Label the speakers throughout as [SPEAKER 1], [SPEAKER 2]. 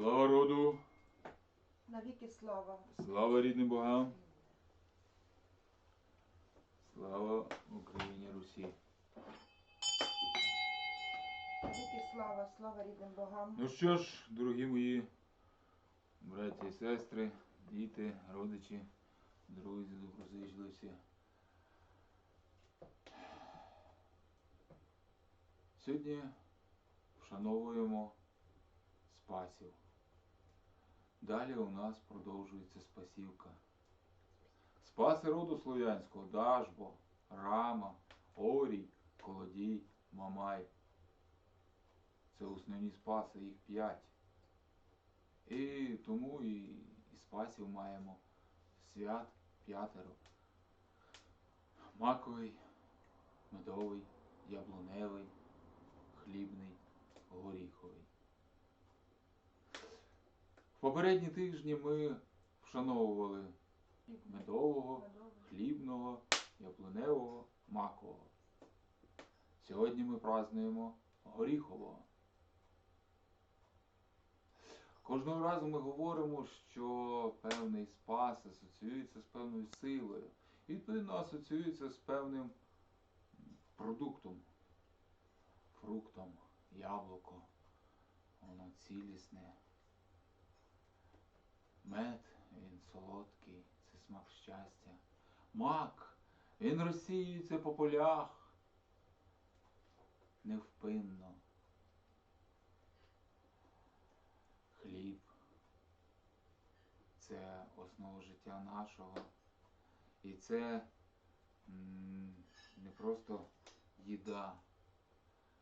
[SPEAKER 1] Слава роду,
[SPEAKER 2] Навіки слава.
[SPEAKER 1] слава рідним богам, слава Україні Русі.
[SPEAKER 2] Навіки слава, слава рідним богам.
[SPEAKER 1] Ну що ж, дорогі мої браті і сестри, діти, родичі, друзі, доброзичливці. Сьогодні вшановуємо спасів. Далі у нас продовжується спасівка. Спаси роду слов'янського, Дажбо, Рама, Орій, Колодій, Мамай. Це основні спаси, їх п'ять. І тому і, і спасів маємо свят п'ятеро. Маковий, медовий, яблуневий, хлібний, горіховий. Попередні тижні ми вшановували медового, хлібного, яблуневого, макового. Сьогодні ми празднуємо горіхового. Кожного разу ми говоримо, що певний спас асоціюється з певною силою. І відповідно асоціюється з певним продуктом, фруктом, яблуко, воно цілісне. Мед, він солодкий, це смак щастя. Мак, він розсіюється по полях невпинно. Хліб це основа життя нашого. І це не просто їда.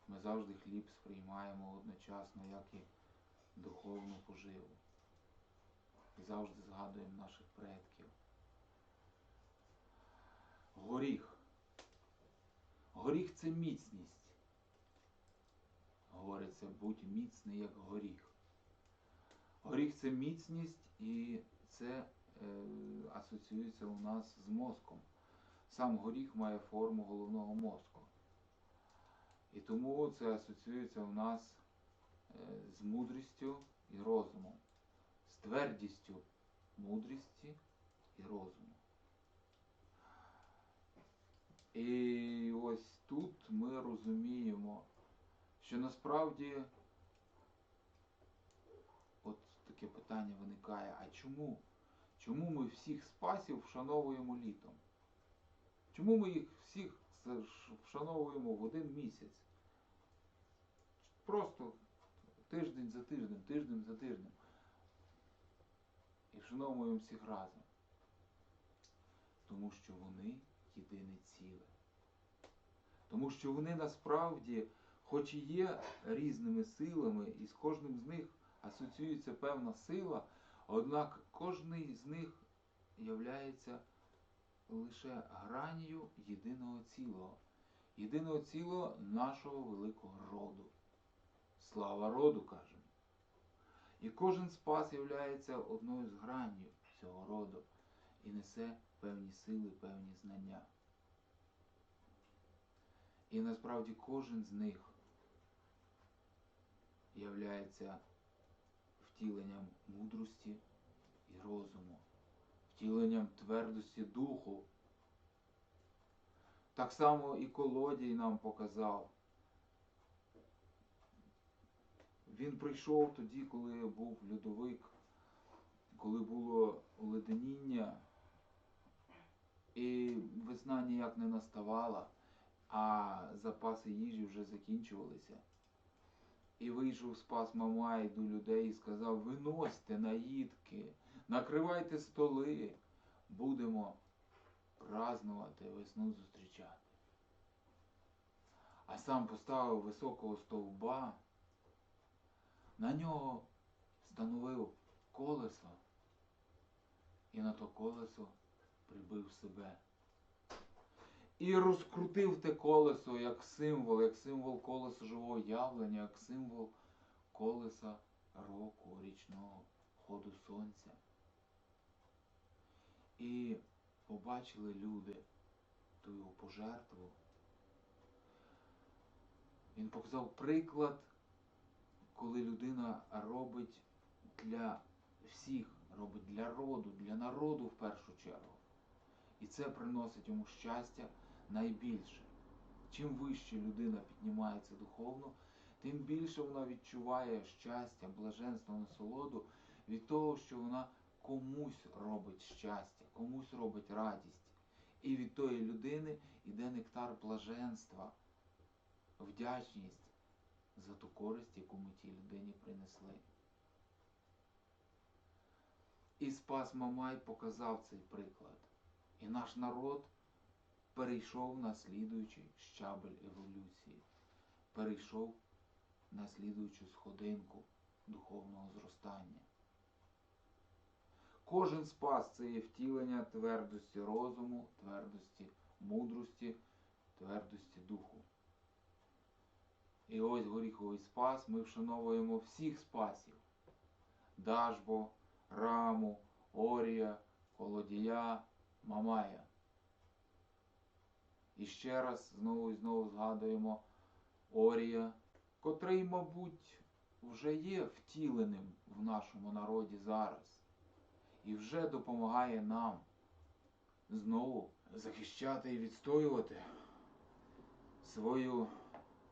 [SPEAKER 1] Ми завжди хліб сприймаємо одночасно, як і духовну поживу. Завжди згадуємо наших предків. Горіх. Горіх це міцність. Говориться, будь міцний, як горіх. Горіх це міцність і це е, асоціюється у нас з мозком. Сам горіх має форму головного мозку. І тому це асоціюється у нас е, з мудрістю і розумом, твердістю мудрості і розуму. І ось тут ми розуміємо, що насправді от таке питання виникає, а чому? Чому ми всіх спасів вшановуємо літом? Чому ми їх всіх вшановуємо в один місяць? Просто тиждень за тижнем, тиждень за тижнем. І вшановуємо всіх разом. Тому що вони єдине ціле. Тому що вони насправді, хоч і є різними силами, і з кожним з них асоціюється певна сила, однак кожний з них являється лише гранію єдиного цілого, єдиного цілого нашого великого роду. Слава роду, кажемо. І кожен спас являється одною з гранів цього роду і несе певні сили, певні знання. І насправді кожен з них являється втіленням мудрості і розуму, втіленням твердості духу. Так само і колодій нам показав. Він прийшов тоді, коли був льодовик, коли було оледеніння, і весна ніяк не наставала, а запаси їжі вже закінчувалися. І вийшов спас Мамай до людей і сказав: виносьте наїдки, накривайте столи, будемо празнувати, весну зустрічати. А сам поставив високого стовба, на нього встановив колесо і на то колесо прибив себе. І розкрутив те колесо як символ, як символ колеса живого явлення, як символ колеса року, річного ходу сонця. І побачили люди ту його пожертву. Він показав приклад, коли людина робить для всіх, робить для роду, для народу в першу чергу. І це приносить йому щастя найбільше. Чим вище людина піднімається духовно, тим більше вона відчуває щастя, блаженство, насолоду від того, що вона комусь робить щастя, комусь робить радість. І від тої людини йде нектар блаженства, вдячність за ту користь, яку ми тій людині принесли. І Спас Мамай показав цей приклад. І наш народ перейшов на слідуючий щабель еволюції, перейшов на слідуючу сходинку духовного зростання. Кожен спас це є втілення твердості розуму, твердості мудрості, твердості духу. І ось горіховий спас ми вшановуємо всіх спасів: Дажбо, Раму, Орія, Колодія, Мамая. І ще раз знову і знову згадуємо Орія, котрий, мабуть, вже є втіленим в нашому народі зараз і вже допомагає нам знову захищати і відстоювати свою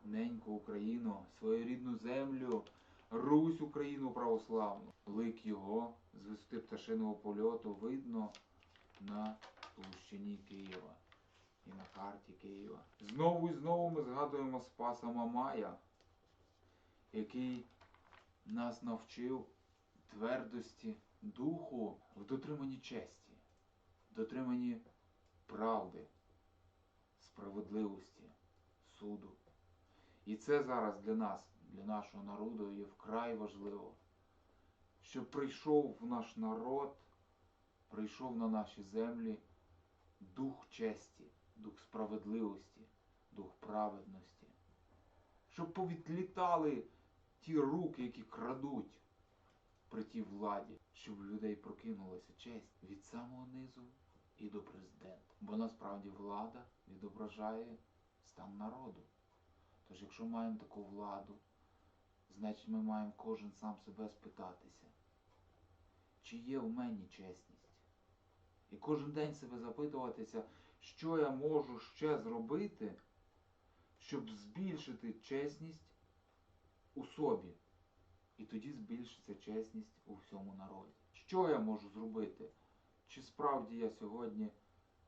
[SPEAKER 1] неньку Україну, свою рідну землю, Русь Україну православну. Лик його з висоти пташиного польоту видно на площині Києва і на карті Києва. Знову і знову ми згадуємо Спаса Мамая, який нас навчив твердості духу в дотриманні честі, в дотриманні правди, справедливості, суду. І це зараз для нас, для нашого народу є вкрай важливо, щоб прийшов в наш народ, прийшов на наші землі дух честі, дух справедливості, дух праведності, щоб повідлітали ті руки, які крадуть при тій владі, щоб у людей прокинулася честь від самого низу і до президента. Бо насправді влада відображає стан народу. Тож, якщо маємо таку владу, значить ми маємо кожен сам себе спитатися, чи є в мені чесність. І кожен день себе запитуватися, що я можу ще зробити, щоб збільшити чесність у собі. І тоді збільшиться чесність у всьому народі. Що я можу зробити? Чи справді я сьогодні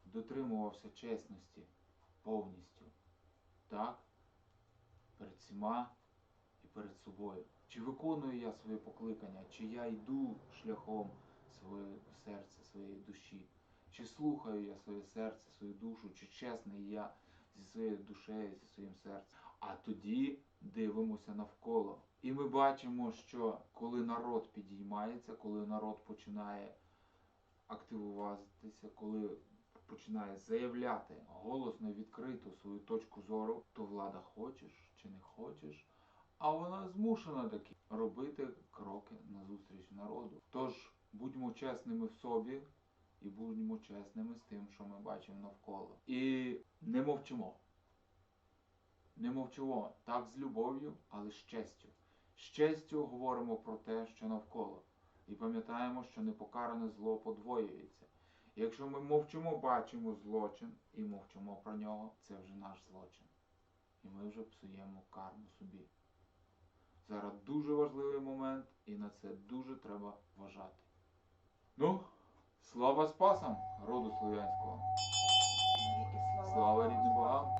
[SPEAKER 1] дотримувався чесності повністю? Так? Перед всіма і перед собою. Чи виконую я своє покликання, чи я йду шляхом своєї серця, своєї душі? Чи слухаю я своє серце, свою душу, чи чесний я зі своєю душею, зі своїм серцем? А тоді дивимося навколо. І ми бачимо, що коли народ підіймається, коли народ починає активуватися, коли починає заявляти голосно і відкрито свою точку зору, то влада хочеш чи не хочеш, а вона змушена таки робити кроки назустріч народу. Тож будьмо чесними в собі і будьмо чесними з тим, що ми бачимо навколо. І не мовчимо. Не мовчимо так з любов'ю, але з честю. З честю говоримо про те, що навколо. І пам'ятаємо, що непокаране зло подвоюється. Якщо ми мовчимо, бачимо злочин і мовчимо про нього, це вже наш злочин. І ми вже псуємо карму собі. Зараз дуже важливий момент, і на це дуже треба вважати. Ну, слава спасам роду слов'янського! Слава. Рідним богам!